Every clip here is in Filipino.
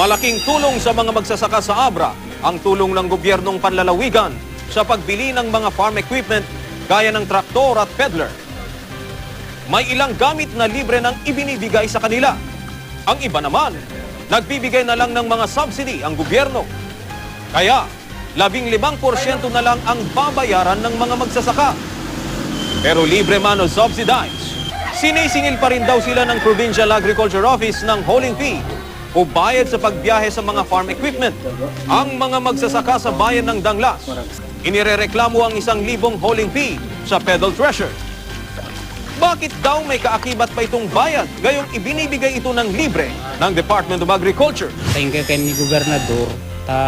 Malaking tulong sa mga magsasaka sa Abra ang tulong ng gobyernong panlalawigan sa pagbili ng mga farm equipment gaya ng traktor at peddler. May ilang gamit na libre nang ibinibigay sa kanila. Ang iba naman, nagbibigay na lang ng mga subsidy ang gobyerno. Kaya, labing limang porsyento na lang ang babayaran ng mga magsasaka. Pero libre man o subsidized, sinisingil pa rin daw sila ng Provincial Agriculture Office ng hauling fee o bayad sa pagbiyahe sa mga farm equipment. Ang mga magsasaka sa bayan ng Danglas, inirereklamo ang isang libong hauling fee sa pedal thresher. Bakit daw may kaakibat pa itong bayad gayong ibinibigay ito ng libre ng Department of Agriculture? Tingka kay ni gobernador, ta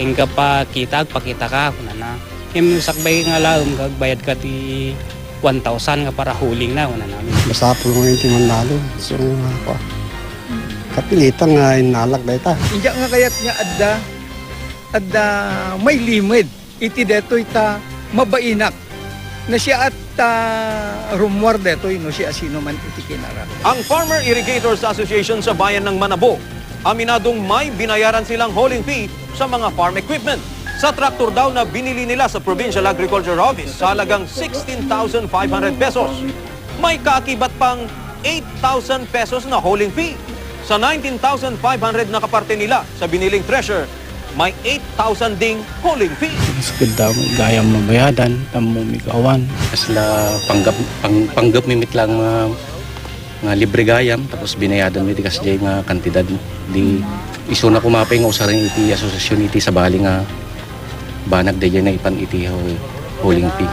ingka pa kita, pakita ka, kuna na. Yung sakbay nga laom, bayad ka ti 1,000 nga para huling na, kuna namin. Basta po ngayon ti manalo. So, ako. Kapilitan nga inalag na ita. Inja nga kayat nga adda adda may limit. Iti detoy ta mabainak na siya at uh, rumwar detoy no siya sino man iti kinara. Ang Farmer Irrigators Association sa bayan ng Manabo, aminadong may binayaran silang hauling fee sa mga farm equipment. Sa traktor daw na binili nila sa Provincial Agriculture Office sa halagang 16,500 pesos. May kaakibat pang 8,000 pesos na hauling fee. Sa 19,500 na kaparte nila sa biniling treasure, may 8,000 ding hauling fee. Mas ganda mo, gaya mo bayadan, tamo migawan. Kasla panggap pang, panggap mimit lang mga nga libre gayam tapos binayadan mi di kasi nga kantidad di iso na kumapay nga usarin iti asosasyon iti sa bali nga banag de na ipan iti huling fee.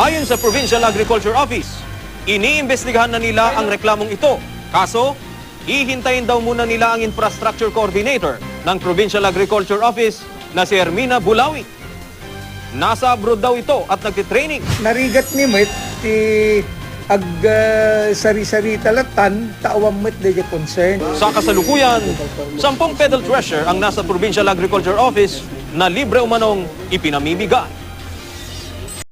Ayon sa Provincial Agriculture Office, iniimbestigahan na nila ang reklamong ito. Kaso, hihintayin daw muna nila ang Infrastructure Coordinator ng Provincial Agriculture Office na si Hermina Bulawi. Nasa abroad daw ito at nagtitraining. Narigat ni Met ti ag uh, sari-sari talatan taawam met de concern. Sa kasalukuyan, sampung pedal thresher ang nasa Provincial Agriculture Office na libre umanong ipinamimigay.